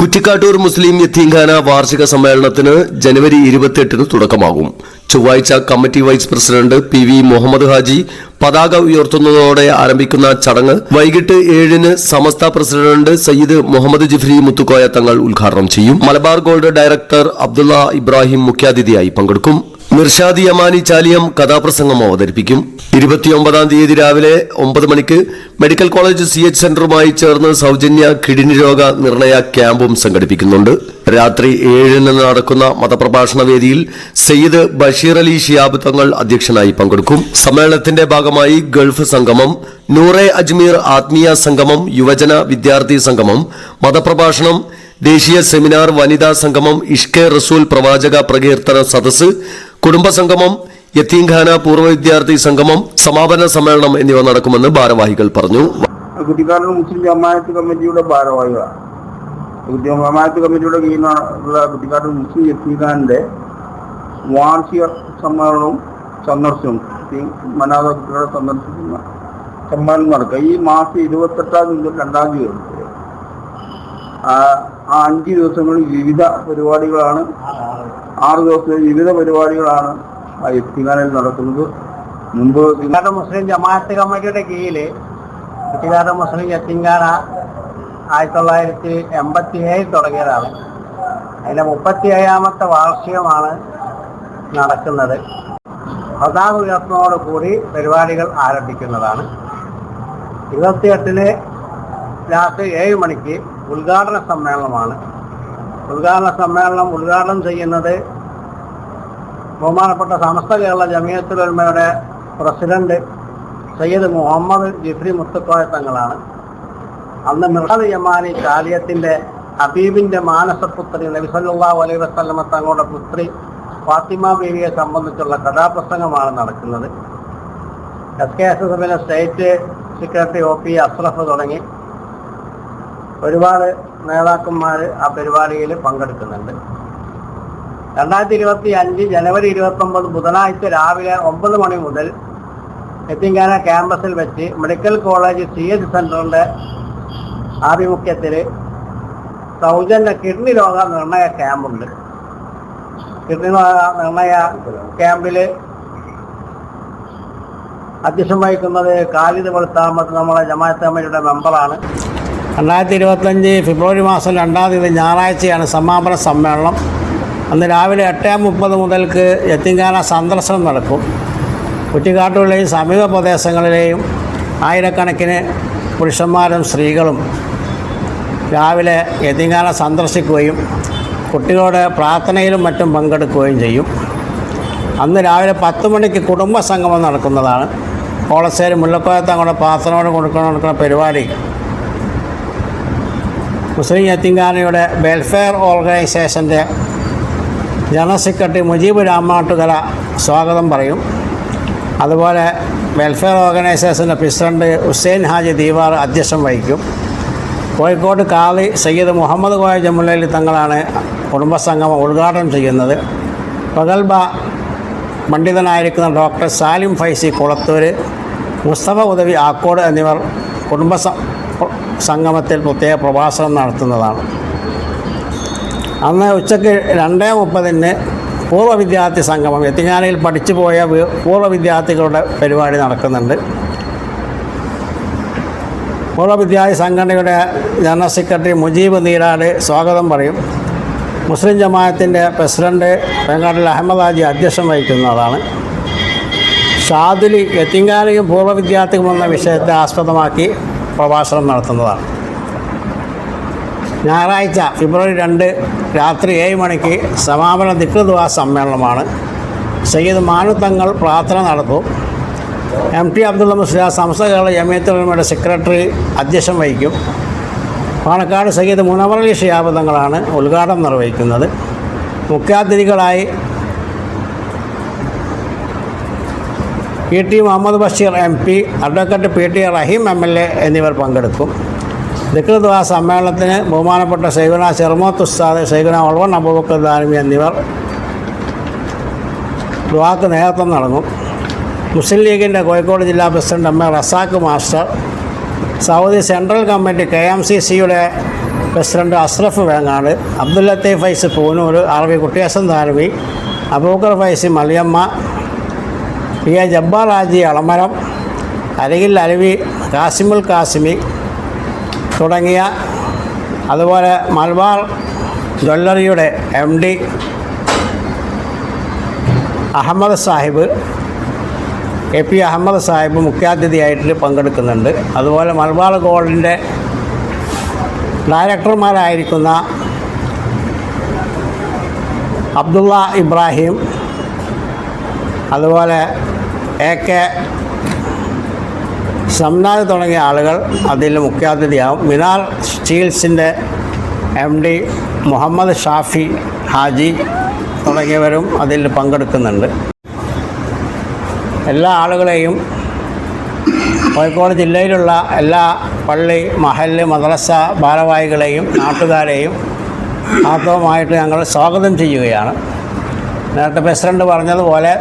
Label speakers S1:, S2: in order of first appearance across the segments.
S1: കുറ്റിക്കാട്ടൂർ മുസ്ലിം യത്തീംഖാന വാർഷിക സമ്മേളനത്തിന് ജനുവരി ഇരുപത്തിയെട്ടിന് തുടക്കമാകും. ചൊവ്വാഴ്ച committee vice president P V Muhammad Haji പതാക ഉയർത്തുന്നതോടെ ആരംഭിക്കുന്ന ചടങ്ങ് വൈകിട്ട് ഏഴിന് സമസ്ത പ്രസിഡന്റ് സയ്യിദ് മുഹമ്മദ് ജിഫ്രി മുത്തുക്കോയ തങ്ങൾ ഉദ്ഘാടനം ചെയ്യും. മലബാർ ഗോൾഡ് ഡയറക്ടർ അബ്ദുള്ള ഇബ്രാഹിം മുഖ്യാതിഥിയായി പങ്കെടുക്കും. മിർഷാദി യമാനി ചാലിയം കഥാപ്രസംഗം അവതരിപ്പിക്കും. ഇരുപത്തിയൊമ്പതാം തീയതി രാവിലെ ഒമ്പത് മണിക്ക് മെഡിക്കൽ കോളേജ് സി എച്ച് സെന്ററുമായി ചേർന്ന് സൗജന്യ കിഡ്നി രോഗ നിർണയ ക്യാമ്പും സംഘടിപ്പിക്കുന്നുണ്ട്. രാത്രി ഏഴിന് നടക്കുന്ന മതപ്രഭാഷണ വേദിയിൽ സയ്യിദ് ബഷീർ അലി ഷിയാബ് തങ്ങൾ അധ്യക്ഷനായി പങ്കെടുക്കും. സമ്മേളനത്തിന്റെ ഭാഗമായി ഗൾഫ് സംഗമം നൂറെ അജ്മീർ ആത്മീയ സംഗമം യുവജന വിദ്യാർത്ഥി സംഗമം മതപ്രഭാഷണം ദേശീയ സെമിനാർ വനിതാ സംഗമം ഇഷ്കെ റസൂൽ പ്രവാചക പ്രകീർത്തന സദസ്സ് കുടുംബസംഗമം യത്തീംഖാന പൂർവ വിദ്യാർത്ഥി സംഗമം സമാപന സമ്മേളനം എന്നിവ നടക്കുമെന്ന് ഭാരവാഹികൾ പറഞ്ഞു.
S2: കുട്ടിക്കാരൻ മുസ്ലിം ജമാഅത്ത് കമ്മിറ്റിയുടെ ഭാരവാഹികളാണ്. കമ്മിറ്റിയുടെ കീഴിലുള്ള കുട്ടിക്കാരൻ മുസ്ലിം യത്തീഖാന്റെ വാർഷിക സമ്മേളനവും സന്ദർശനവും മനാഥ കുട്ടികളെ സന്ദർശിക്കുന്ന സമ്മേളനം നടക്കുക. ഈ മാസം ഇരുപത്തെട്ടാം തീയതി രണ്ടാം തീയതി. ആ അഞ്ച് ദിവസങ്ങളിൽ വിവിധ പരിപാടികളാണ്. ആറ് ദിവസത്തെ വിവിധ പരിപാടികളാണ് ആ എത്തിങ്ങാനിൽ നടക്കുന്നത്. മുമ്പ്
S3: തിങ്കാട മുസ്ലിം ജമാഅത്ത് കമ്മിറ്റിയുടെ കീഴിൽ കുട്ടിക്കാട് മുസ്ലിം യത്തിങ്കാന ആയിരത്തി തൊള്ളായിരത്തി എൺപത്തി ഏഴിൽ തുടങ്ങിയതാണ്. അതിന്റെ മുപ്പത്തി ഏഴാമത്തെ വാർഷികമാണ് നടക്കുന്നത്. കൂടി പരിപാടികൾ ആരംഭിക്കുന്നതാണ്. ഇരുപത്തിയെട്ടിന് രാത്രി ഏഴ് മണിക്ക് ഉദ്ഘാടന സമ്മേളനമാണ്. ഉദ്ഘാടന സമ്മേളനം ഉദ്ഘാടനം ചെയ്യുന്നത് ബഹുമാനപ്പെട്ട സമസ്ത കേരള ജമിയത്തുലമയുടെ പ്രസിഡന്റ് സയ്യിദ് മുഹമ്മദ് ജിഫ്രി മുത്തുക്കോയ തങ്ങളാണ്. അന്ന് മിർഹദ് യമാനി കാലിയത്തിന്റെ ഹബീബിന്റെ മാനസപുത്രി നബിസല്ലാ അലൈഹി വസ്ലമ തങ്ങളുടെ പുത്രി ഫാത്തിമ ബീവിയെ സംബന്ധിച്ചുള്ള കഥാപ്രസംഗമാണ് നടക്കുന്നത്. എസ് കെ എസ് എസ് എഫിന്റെ state secretary O P Ashraf തുടങ്ങി. ഒരുപാട് നേതാക്കന്മാർ ആ പരിപാടിയിൽ പങ്കെടുക്കുന്നുണ്ട്. രണ്ടായിരത്തി ഇരുപത്തി അഞ്ച് ജനുവരി ഇരുപത്തി ഒമ്പത് ബുധനാഴ്ച രാവിലെ ഒമ്പത് മണി മുതൽ എത്തിങ്കാന ക്യാമ്പസിൽ വെച്ച് മെഡിക്കൽ കോളേജ് സി എച്ച് സെന്ററിന്റെ ആഭിമുഖ്യത്തിൽ സൗജന്യ കിഡ്നി രോഗ നിർണയ ക്യാമ്പുണ്ട്. കിഡ്നി രോഗ നിർണയ ക്യാമ്പിൽ അധ്യക്ഷം വഹിക്കുന്നത് കാലിദ് വെളുത്താമത്ത് നമ്മളെ ജമാഅത്ത് കമ്മിറ്റിയുടെ മെമ്പറാണ്. രണ്ടായിരത്തി ഇരുപത്തഞ്ച് ഫെബ്രുവരി മാസം രണ്ടാം തീയതി ഞായറാഴ്ചയാണ് സമാപന സമ്മേളനം. അന്ന് രാവിലെ എട്ട് മുപ്പത് മുതൽക്ക് യത്തിങ്കാന സന്ദർശനം നടക്കും. കുറ്റിക്കാട്ടുകളിലെയും സമീപ പ്രദേശങ്ങളിലെയും ആയിരക്കണക്കിന് പുരുഷന്മാരും സ്ത്രീകളും രാവിലെ യത്തിങ്കാന സന്ദർശിക്കുകയും കുട്ടികളുടെ പ്രാർത്ഥനയിലും മറ്റും പങ്കെടുക്കുകയും ചെയ്യും. അന്ന് രാവിലെ പത്ത് മണിക്ക് കുടുംബ സംഗമം നടക്കുന്നതാണ്. കോളശ്ശേരി മുല്ലക്കോയ അങ്ങോട്ട് പ്രാർത്ഥനയോട് കൊടുക്കണം പരിപാടി മുസ്ലിം യത്തിങ്കാനയുടെ വെൽഫെയർ ഓർഗനൈസേഷന്റെ ജനറൽ സെക്രട്ടറി മുജീബ് രാമാട്ടുകര സ്വാഗതം പറയും. അതുപോലെ വെൽഫെയർ ഓർഗനൈസേഷന്റെ പ്രസിഡന്റ് ഹുസൈൻ ഹാജി ദീവാർ അധ്യക്ഷം വഹിക്കും. കോഴിക്കോട് കാളി സയ്യിദ് മുഹമ്മദ് കോയ ജമുല്ലയിൽ തങ്ങളാണ് കുടുംബസംഗമം ഉദ്ഘാടനം ചെയ്യുന്നത്. പ്രഗത്ഭ പണ്ഡിതനായിരിക്കുന്ന ഡോക്ടർ സാലിം ഫൈസി കുളത്തൂർ മുസ്തഫ ഉദവി ആക്കോട് എന്നിവർ കുടുംബ സംഗമത്തിൽ പ്രത്യേക പ്രഭാഷണം നടത്തുന്നതാണ്. അന്ന് ഉച്ചയ്ക്ക് രണ്ടേ മുപ്പതിന് പൂർവ വിദ്യാർത്ഥി സംഗമം എത്തിങ്ങാനയിൽ പഠിച്ചു പോയ പൂർവ വിദ്യാർത്ഥികളുടെ പരിപാടി നടക്കുന്നുണ്ട്. പൂർവ വിദ്യാർത്ഥി സംഘടനയുടെ ജനറൽ സെക്രട്ടറി മുജീബ് നീരാട് സ്വാഗതം പറയും. മുസ്ലിം ജമാഅത്തിന്റെ പ്രസിഡന്റ് വെങ്കാട്ടിൽ അഹമ്മദ് ആജി അധ്യക്ഷം വഹിക്കുന്നതാണ്. ഷാദുലി എത്തിങ്കാലയും പൂർവ വിദ്യാർത്ഥികളും എന്ന വിഷയത്തെ ആസ്പദമാക്കി പ്രഭാഷണം നടത്തുന്നതാണ്. ഞായറാഴ്ച ഫെബ്രുവരി രണ്ട് രാത്രി ഏഴ് മണിക്ക് സമാപന ദിക്റുദ്വാ സമ്മേളനമാണ്. സയ്യിദ് മാനു തങ്ങൾ പ്രാർത്ഥന നടത്തും. എം ടി അബ്ദുള്ള മുസ്ലിം സംസ്ഥാന ജമിയത്തുലമയുടെ സെക്രട്ടറി അധ്യക്ഷം വഹിക്കും. പാണക്കാട് സയ്യിദ് മുനവറലി ഷിയാബ് തങ്ങളാണ് ഉദ്ഘാടനം നിർവഹിക്കുന്നത്. മുഖ്യാതിഥികളായി P T Muhammad Basheer M P advocate P T Raheem M L A എന്നിവർ പങ്കെടുക്കും. ദിക്രദ്വാ സമ്മേളനത്തിന് ബഹുമാനപ്പെട്ട സൈഗുന ചെറുമോത്ത് ഉസ്താദ് സൈഗുന ഒളവൺ അബൂബക്കർ ദാനിമി എന്നിവർ ദുവാക്ക് നേതൃത്വം നൽകും. മുസ്ലിം ലീഗിന്റെ കോഴിക്കോട് ജില്ലാ president M A Razak master Saudi central committee K M C സിയുടെ പ്രസിഡന്റ് അഷ്റഫ് വേങ്ങാട് അബ്ദുൽ ലത്തീഫ് ഫൈസ് പൂനൂർ അറബി കുട്ടിയസൻ താരവി അബൂക്കർ ഫൈസി മലിയമ്മ പി എ ജബ്ബാർ ഹാജി അളമരം അരകിൽ അലവി കാസിമുൽ കാസിമി തുടങ്ങിയ അതുപോലെ Malabar ജ്വല്ലറിയുടെ M D Ahammed Sahib A P Ahammed Sahib മുഖ്യാതിഥിയായിട്ട് പങ്കെടുക്കുന്നുണ്ട്. അതുപോലെ മലബാർ ഗോൾഡിന്റെ ഡയറക്ടർമാരായിരിക്കുന്ന അബ്ദുള്ള ഇബ്രാഹിം അതുപോലെ എ കെ സംനാദ് തുടങ്ങിയ ആളുകൾ അതിൽ മുഖ്യാതിഥിയാവും. മിനാർ സ്റ്റീൽസിന്റെ എം ഡി മുഹമ്മദ് ഷാഫി ഹാജി തുടങ്ങിയവരും അതിൽ പങ്കെടുക്കുന്നുണ്ട്. എല്ലാ ആളുകളെയും കോഴിക്കോട് ജില്ലയിലുള്ള എല്ലാ പള്ളി മഹല്ല് മദ്രസ ഭാരവാഹികളെയും നാട്ടുകാരെയും ആത്മമായിട്ട് ഞങ്ങൾ സ്വാഗതം ചെയ്യുകയാണ്. നേരത്തെ പ്രസിഡന്റ് പറഞ്ഞതുപോലെ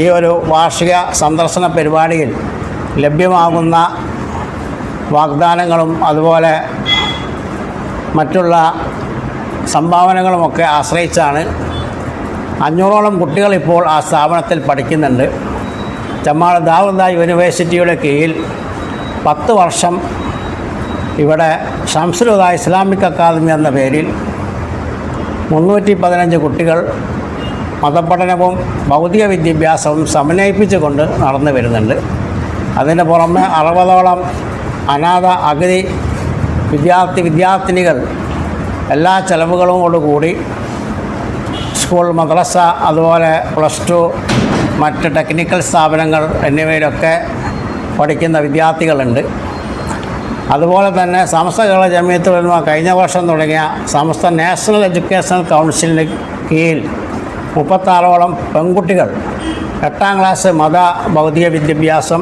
S3: ഈ ഒരു വാർഷിക സന്ദർശന പരിപാടിയിൽ ലഭ്യമാകുന്ന വാഗ്ദാനങ്ങളും അതുപോലെ മറ്റുള്ള സംഭാവനകളുമൊക്കെ ആശ്രയിച്ചാണ് അഞ്ഞൂറോളം കുട്ടികൾ ഇപ്പോൾ ആ സ്ഥാപനത്തിൽ പഠിക്കുന്നുണ്ട്. ചമ്മാട് ദാവുദ യൂണിവേഴ്സിറ്റിയുടെ കീഴിൽ പത്ത് വർഷം ഇവിടെ ഷംസുലുദ ഇസ്ലാമിക് അക്കാദമി എന്ന പേരിൽ മുന്നൂറ്റി പതിനഞ്ച് കുട്ടികൾ മതപഠനവും ഭൗതിക വിദ്യാഭ്യാസവും സമന്വയിപ്പിച്ചുകൊണ്ട് നടന്നു വരുന്നുണ്ട്. അതിന് പുറമെ അറുപതോളം അനാഥ അഗതി വിദ്യാർത്ഥി വിദ്യാർത്ഥിനികൾ എല്ലാ ചെലവുകളോടുകൂടി സ്കൂൾ മദ്രസ അതുപോലെ പ്ലസ് ടു മറ്റ് ടെക്നിക്കൽ സ്ഥാപനങ്ങൾ എന്നിവയിലൊക്കെ പഠിക്കുന്ന വിദ്യാർത്ഥികളുണ്ട്. അതുപോലെ തന്നെ സമസ്ത കേരള ജമിയത്ത് കഴിഞ്ഞ വർഷം തുടങ്ങിയ സമസ്ത നാഷണൽ എഡ്യൂക്കേഷണൽ കൗൺസിലിന് കീഴിൽ മുപ്പത്താറോളം പെൺകുട്ടികൾ എട്ടാം ക്ലാസ് മത ഭൗതിക വിദ്യാഭ്യാസം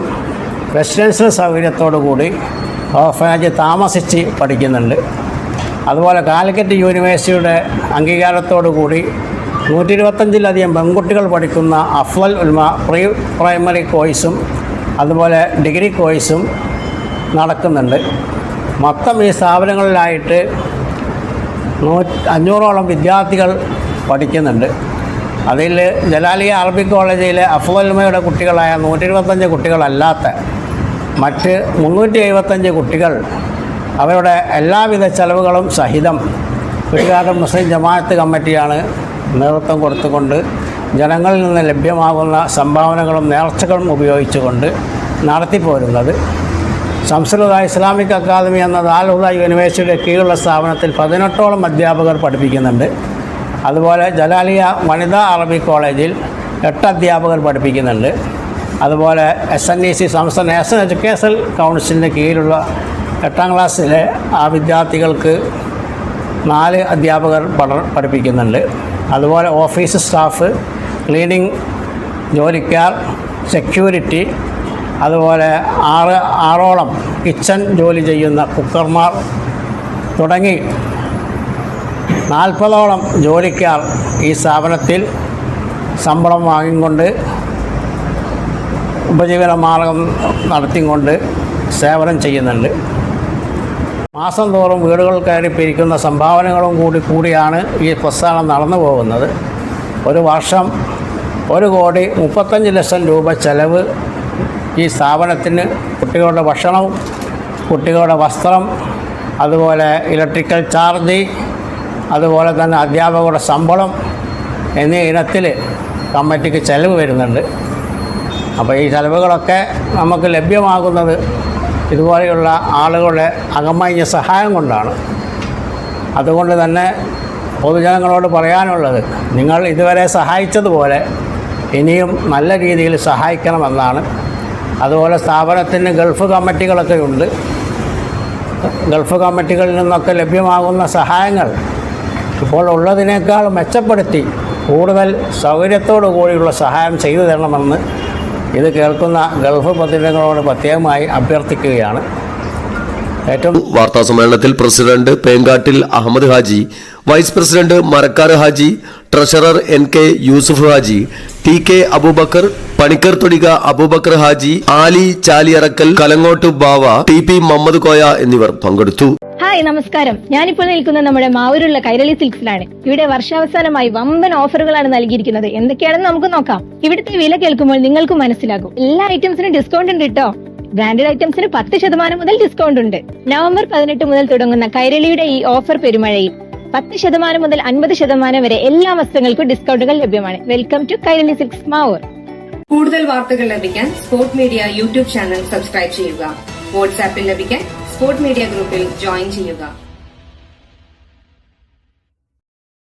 S3: റെസിഡൻഷ്യൽ സൗകര്യത്തോടു കൂടി ഓർഫനേജ് താമസിച്ച് പഠിക്കുന്നുണ്ട്. അതുപോലെ കാലിക്കറ്റ് യൂണിവേഴ്സിറ്റിയുടെ അംഗീകാരത്തോടു കൂടി നൂറ്റി ഇരുപത്തഞ്ചിലധികം പെൺകുട്ടികൾ പഠിക്കുന്ന അഫ്വൽ ഉൽമ പ്രീ പ്രൈമറി കോഴ്സും അതുപോലെ ഡിഗ്രി കോഴ്സും നടക്കുന്നുണ്ട്. മൊത്തം ഈ സ്ഥാപനങ്ങളിലായിട്ട് നൂ അഞ്ഞൂറോളം വിദ്യാർത്ഥികൾ പഠിക്കുന്നുണ്ട്. അതിൽ ജലാലിയ അറബിക് കോളേജിലെ അഫ്വൽമയുടെ കുട്ടികളായ നൂറ്റി ഇരുപത്തഞ്ച് കുട്ടികളല്ലാത്ത മറ്റ് മുന്നൂറ്റി എഴുപത്തഞ്ച് കുട്ടികൾ അവരുടെ എല്ലാവിധ ചെലവുകളും സഹിതം കുട്ടികാട് മുസ്ലിം ജമാഅത്ത് കമ്മിറ്റിയാണ് നേതൃത്വം കൊടുത്തുകൊണ്ട് ജനങ്ങളിൽ നിന്ന് ലഭ്യമാകുന്ന സംഭാവനകളും നേർച്ചകളും ഉപയോഗിച്ചുകൊണ്ട് നടത്തിപ്പോരുന്നത്. സംസ്കൃത ഇസ്ലാമിക് അക്കാദമി എന്ന ദാൽഹുദ യൂണിവേഴ്സിറ്റിയുടെ കീഴിലുള്ള സ്ഥാപനത്തിൽ പതിനെട്ടോളം അധ്യാപകർ പഠിപ്പിക്കുന്നുണ്ട്. അതുപോലെ ജലാലിയ വനിതാ അറബി കോളേജിൽ എട്ട് അധ്യാപകർ പഠിപ്പിക്കുന്നുണ്ട്. അതുപോലെ എസ് എൻ ഇ സി സംസ്ഥാന നാഷണൽ എഡ്യൂക്കേഷൻ കൗൺസിലിന് കീഴിലുള്ള എട്ടാം ക്ലാസ്സിലെ ആ വിദ്യാർത്ഥികൾക്ക് നാല് അധ്യാപകർ പഠ പഠിപ്പിക്കുന്നുണ്ട്. അതുപോലെ ഓഫീസ് സ്റ്റാഫ് ക്ലീനിങ് ജോലിക്കാർ സെക്യൂരിറ്റി അതുപോലെ ആറ് ആറോളം കിച്ചൺ ജോലി ചെയ്യുന്ന കുക്കർമാർ തുടങ്ങി നാൽപ്പതോളം ജോലിക്കാർ ഈ സ്ഥാപനത്തിൽ ശമ്പളം വാങ്ങിക്കൊണ്ട് ഉപജീവന മാർഗം നടത്തിക്കൊണ്ട് സേവനം ചെയ്യുന്നുണ്ട്. മാസം തോറും വീടുകൾ കയറി പിരിക്കുന്ന സംഭാവനകളും കൂടി കൂടിയാണ് ഈ പ്രസ്ഥാനം നടന്നു പോകുന്നത്. ഒരു വർഷം ഒരു കോടി മുപ്പത്തഞ്ച് ലക്ഷം രൂപ ചെലവ് ഈ സ്ഥാപനത്തിന് കുട്ടികളുടെ ഭക്ഷണം കുട്ടികളുടെ വസ്ത്രം അതുപോലെ ഇലക്ട്രിക്കൽ ചാർജ് അതുപോലെ തന്നെ അധ്യാപകരുടെ ശമ്പളം എന്നീ ഇനത്തിൽ കമ്മിറ്റിക്ക് ചെലവ് വരുന്നുണ്ട്. അപ്പോൾ ഈ ചെലവുകളൊക്കെ നമുക്ക് ലഭ്യമാകുന്നത് ഇതുപോലെയുള്ള ആളുകളുടെ അകമഴിഞ്ഞ സഹായം കൊണ്ടാണ്. അതുകൊണ്ട് തന്നെ പൊതുജനങ്ങളോട് പറയാനുള്ളത് നിങ്ങൾ ഇതുവരെ സഹായിച്ചതുപോലെ ഇനിയും നല്ല രീതിയിൽ സഹായിക്കണമെന്നാണ്. അതുപോലെ സ്ഥാപനത്തിന് ഗൾഫ് കമ്മിറ്റികളൊക്കെ ഉണ്ട്. ഗൾഫ് കമ്മിറ്റികളിൽ നിന്നൊക്കെ ലഭ്യമാകുന്ന സഹായങ്ങൾ ഇപ്പോൾ ഉള്ളതിനേക്കാൾ മെച്ചപ്പെടുത്തി കൂടുതൽ സൗകര്യത്തോടു കൂടിയുള്ള സഹായം ചെയ്തു തരണമെന്ന് ഇത് കേൾക്കുന്ന ഗൾഫ് പ്രതിനിധികളോട് പ്രത്യേകമായി അഭ്യർത്ഥിക്കുകയാണ്. ഏറ്റവും
S1: വാർത്താ സമ്മേളനത്തിൽ president പേങ്കാട്ടിൽ Ahammed Haji vice president Marakkar Haji treasurer N K Yusuf Haji T K Abubacker Panicker Thodika Abubakar Haji Ali ചാലിയറക്കൽ Kalangot Bava T P Muhammad Koya എന്നിവർ പങ്കെടുത്തു.
S4: ഹായ് നമസ്കാരം. ഞാനിപ്പോൾ നിൽക്കുന്നത് നമ്മുടെ മാവൂരുള്ള കൈരളി സിൽക്സിലാണ്. ഇവിടെ വർഷാവസാനമായി വമ്പൻ ഓഫറുകളാണ് നൽകിയിരിക്കുന്നത്. എന്തൊക്കെയാണെന്ന് നമുക്ക് നോക്കാം. ഇവിടുത്തെ വില കേൾക്കുമ്പോൾ നിങ്ങൾക്ക് മനസ്സിലാകും. എല്ലാ ഐറ്റംസിനും ഡിസ്കൗണ്ട് ഉണ്ട് കേട്ടോ ബ്രാൻഡഡ് ഐറ്റംസിന് പത്ത് ശതമാനം മുതൽ ഡിസ്കൗണ്ട് ഉണ്ട്. നവംബർ പതിനെട്ട് മുതൽ തുടങ്ങുന്ന കൈരളിയുടെ ഈ ഓഫർ പെരുമഴയിൽ പത്ത് ശതമാനം മുതൽ അൻപത് ശതമാനം വരെ എല്ലാ വസ്തുക്കൾക്കും ഡിസ്കൗണ്ടുകൾ ലഭ്യമാണ്. Welcome to Kairali silks Mavoor.
S5: കൂടുതൽ വാർത്തകൾ ലഭിക്കാൻ sport media YouTube channel subscribe ചെയ്യുക. വാട്സാപ്പിൽ ലഭിക്കാൻ സ്പോർട് മീഡിയ ഗ്രൂപ്പിൽ ജോയിൻ ചെയ്യുക